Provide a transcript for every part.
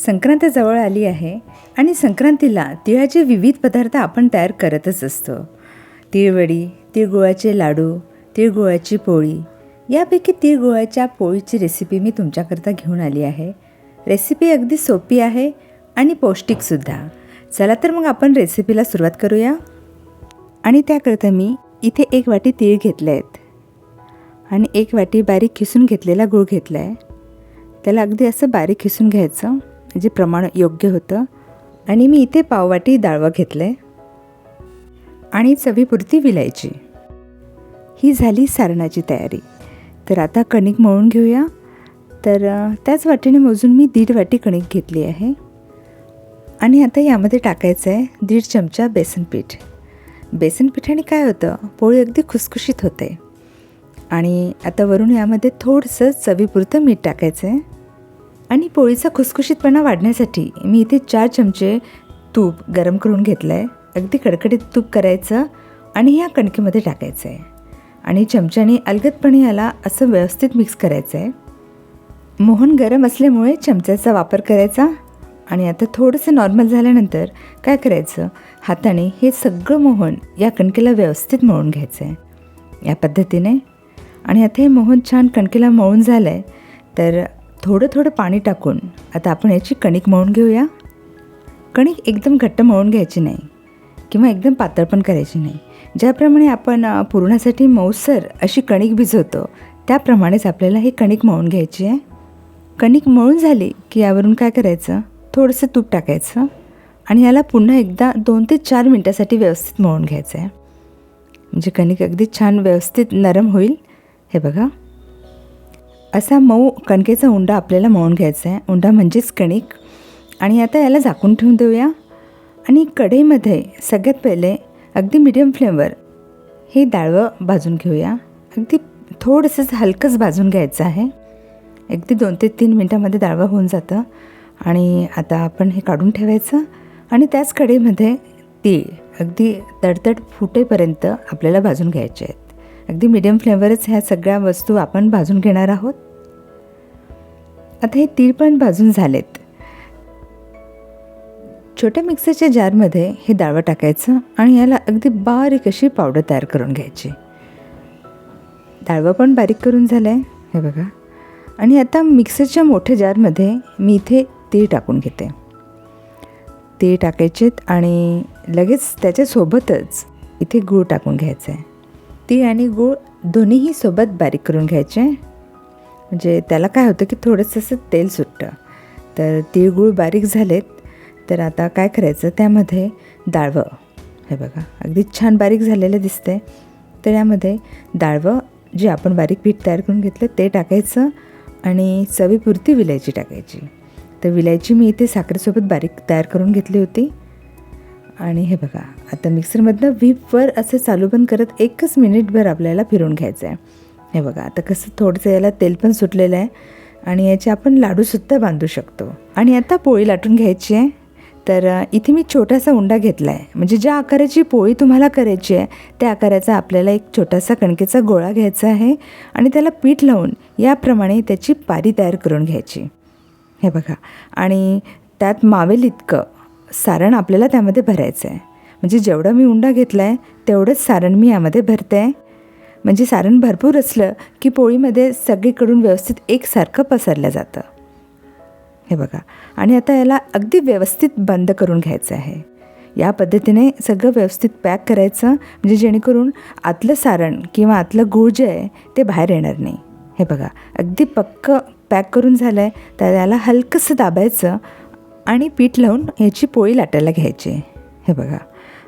संक्रांत जवळ आली आहे आणि संक्रांतीला तिळाचे विविध पदार्थ आपण तयार करतच असतो. तिळवडी तिळगुळाचे लाडू तिळगुळाची पोळी. यापैकी तिळगुळाच्या पोळीची रेसिपी मी तुमच्याकरता घेऊन आली आहे. रेसिपी अगदी सोपी आहे आणि पौष्टिकसुद्धा चला तर मग आपण रेसिपीला सुरुवात करूया. आणि त्याकरता मी इथे एक वाटी तीळ घेतले आहेत आणि एक वाटी बारीक खिसून घेतलेला गूळ घेतला आहे त्याला अगदी असं बारीक खिसून घ्यायचं. जे प्रमाण योग्य होतं. आणि मी इथे पाववाटी डाळवं घेतलं. आहे आणि चवीपुरती विलायची. ही झाली सारणाची तयारी. तर आता कणिक मळून घेऊया. तर त्याच वाटीने मोजून मी दीड वाटी कणिक घेतली आहे. आणि आता यामध्ये टाकायचं आहे दीड चमचा बेसन पीठ. बेसन काय होतं? पोळी अगदी खुसखुशीत होते. आणि आता वरून यामध्ये थोडंसं चवीपुरतं मीठ टाकायचं आहे आणि पोळीचा खुसखुशीतपणा वाढण्यासाठी मी इथे चार चमचे तूप गरम करून घेतलं आहे अगदी कडकडीत तूप करायचं आणि ह्या कणकेमध्ये टाकायचं आहे आणि चमच्याने अलगदपणे याला असं व्यवस्थित मिक्स करायचं आहे मोहन गरम असल्यामुळे चमच्याचा वापर करायचा. आणि आता थोडंसं नॉर्मल झाल्यानंतर काय करायचं? हाताने हे सगळं मोहन या कणकेला व्यवस्थित मळून घ्यायचं आहे या पद्धतीने. आणि आता हे मोहन छान कणकेला मळून झालं आहे तर थोडं थोडं पाणी टाकून आता आपण याची कणिक मळून घेऊया. कणिक एकदम घट्ट मळून घ्यायची नाही किंवा एकदम पातळ पण करायची नाही. ज्याप्रमाणे आपण पुरणासाठी मऊसर अशी कणिक भिजवतो त्याप्रमाणेच आपल्याला ही कणिक मळून घ्यायची आहे. कणिक मळून झाली की यावरून काय करायचं? थोडंसं तूप टाकायचं आणि याला पुन्हा एकदा दोन ते चार मिनटासाठी व्यवस्थित मळून घ्यायचं आहे. म्हणजे कणिक अगदी छान व्यवस्थित नरम होईल. हे बघा. असा मऊ कणकेचा उंडा आपल्याला मळून घ्यायचा आहे. उंडा म्हणजेच कणिक. आणि आता याला झाकून ठेवून देऊया. आणि कढईमध्ये सगळ्यात पहिले अगदी मिडियम फ्लेमवर हे डाळवं भाजून घेऊया. अगदी थोडंसं हलकंच भाजून घ्यायचं आहे. अगदी दोन ते तीन मिनटामध्ये डाळवं होऊन जातं. आणि आता आपण हे काढून ठेवायचं. आणि त्याच कढईमध्ये तीळ अगदी तडतड फुटेपर्यंत आपल्याला भाजून घ्यायचे आहेत. अगदी मिडियम फ्लेमवरच ह्या सगळ्या वस्तू आपण भाजून घेणार आहोत. आता हे तीळ पण भाजून झालेत. छोट्या मिक्सरच्या जारमध्ये हे डाळवं टाकायचं आणि याला अगदी बारीक अशी पावडर तयार करून घ्यायची. डाळवं पण बारीक करून झालं आहे हे बघा. आणि आता मिक्सरच्या मोठ्या जारमध्ये मी इथे तीळ टाकून घेते. तीळ टाकायचेत आणि लगेच त्याच्यासोबतच इथे गूळ टाकून घ्यायचं आहे तीळ आणि गूळ दोन्हीही सोबत बारीक करून घ्यायचे. म्हणजे त्याला काय होतं की थोडंसं असं तेल सुटतं. तर तिळगुळ बारीक झालेत. तर आता काय करायचं? त्यामध्ये डाळवं. हे बघा अगदी छान बारीक झालेलं दिसते तर यामध्ये डाळवं जे आपण बारीक पीठ तयार करून घेतलं ते टाकायचं आणि चवीपुरती विलायची टाकायची. तर विलायची मी इथे साखरेसोबत बारीक तयार करून घेतली होती. आणि हे बघा आता मिक्सरमधनं व्हीपवर असं चालू बंद करत एकच मिनिटभर आपल्याला फिरून घ्यायचं आहे हे बघा आता कसं थोडंसं याला तेल पण सुटलेलं आहे आणि याचे आपण लाडूसुद्धा बांधू शकतो. आणि आता पोळी लाटून घ्यायची आहे. तर इथे मी छोटासा उंडा घेतला आहे म्हणजे ज्या आकाराची पोळी तुम्हाला करायची आहे त्या आकाराचा आपल्याला एक छोटासा कणकेचा गोळा घ्यायचा आहे आणि त्याला पीठ लावून याप्रमाणे त्याची पारी तयार करून घ्यायची. हे बघा आणि त्यात मावेल इतकं. सारण आपल्याला त्यामध्ये भरायचं आहे. म्हणजे जेवढं मी उंडा घेतला आहे तेवढंच सारण मी यामध्ये भरते. आहे म्हणजे सारण भरपूर असलं की पोळीमध्ये सगळीकडून व्यवस्थित एकसारखं पसरलं जातं. हे बघा. आणि आता याला अगदी व्यवस्थित बंद करून घ्यायचं आहे. या पद्धतीने सगळं व्यवस्थित पॅक करायचं. म्हणजे जेणेकरून आतलं सारण किंवा आतलं गूळ जे आहे ते बाहेर येणार नाही. हे बघा. अगदी पक्क पॅक करून झालं आहे तर याला हलकंसं दाबायचं. आणि पीठ लावून याची पोळी लाटायला घ्यायची. हे बघा.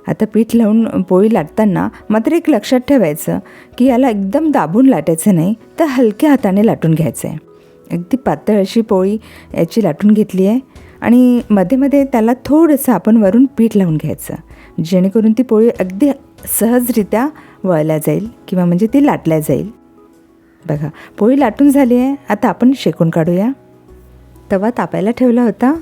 आता पीठ लावून पोळी लाटताना मात्र एक लक्षात ठेवायचं की याला एकदम दाबून लाटायचं नाही तर हलक्या हाताने लाटून घ्यायचं. आहे अगदी पातळ अशी पोळी याची लाटून घेतली आहे आणि मध्ये मध्ये त्याला थोडंसं आपण वरून पीठ लावून घ्यायचं जेणेकरून ती पोळी अगदी सहजरित्या वळल्या जाईल किंवा म्हणजे ती लाटल्या जाईल. बघा पोळी लाटून झाली आहे. आता आपण शेकून काढूया. तवा तापायला ठेवला होता.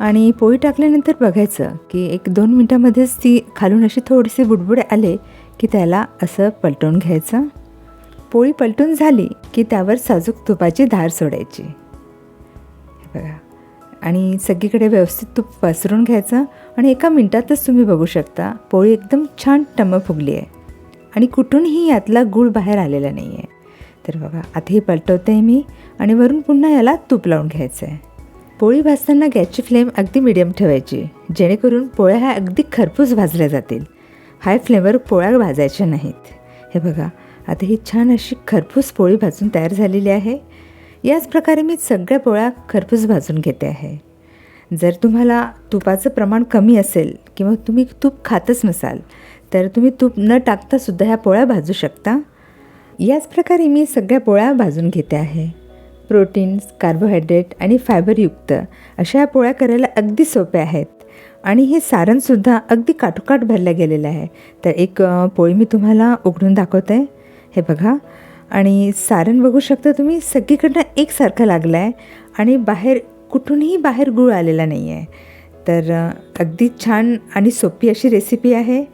आणि पोळी टाकल्यानंतर बघायचं की एक दोन मिनटामध्येच ती खालून अशी थोडीशी बुडबुड आले की त्याला असं पलटून घ्यायचं. पोळी पलटून झाली की त्यावर साजूक तुपाची धार सोडायची. बघा. आणि सगळीकडे व्यवस्थित तूप पसरून घ्यायचं आणि एका मिनटातच तुम्ही बघू शकता पोळी एकदम छान टम्म फुगली आहे. आणि कुठूनही यातला गूळ बाहेर आलेला नाही आहे तर बघा आता पलटवते आहे मी आणि वरून पुन्हा याला तूप लावून घ्यायचं आहे पोळी भाजताना गॅसची फ्लेम अगदी मिडियम ठेवायची जेणेकरून पोळ्या ह्या अगदी खरपूस भाजल्या जातील. हाय फ्लेमवर पोळ्या भाजायच्या नाहीत. हे बघा आता ही छान अशी खरपूस पोळी भाजून तयार झालेली आहे. याच प्रकारे मी सगळ्या पोळ्या खरपूस भाजून घेते आहे. जर तुम्हाला तुपाचं प्रमाण कमी असेल किंवा तुम्ही तूप खातच नसाल तर तुम्ही तूप न टाकतासुद्धा ह्या पोळ्या भाजू शकता. याच प्रकारे मी सगळ्या पोळ्या भाजून घेते आहे. प्रोटीन्स कार्बोहायड्रेट आणि फायबरयुक्त अशा या पोळ्या करायला अगदी सोप्या आहेत. आणि हे सारणसुद्धा अगदी काठोकाठ भरलं गेलेलं आहे. तर एक पोळी मी तुम्हाला उघडून दाखवते. हे बघा. आणि सारण बघू शकता तुम्ही सगळीकडनं एकसारखं लागलं आहे आणि बाहेर कुठूनही बाहेर गूळ आलेला नाही आहे तर अगदी छान आणि सोपी अशी रेसिपी आहे.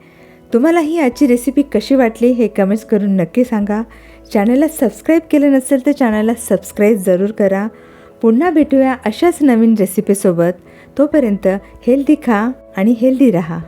तुम्हाला ही आजची रेसिपी कशी वाटली हे कमेंट्स करून नक्की सांगा. चॅनलला सबस्क्राईब केलं नसेल तर चॅनलला सबस्क्राईब जरूर करा. पुन्हा भेटूया अशाच नवीन रेसिपीसोबत तोपर्यंत हेल्दी खा आणि हेल्दी राहा.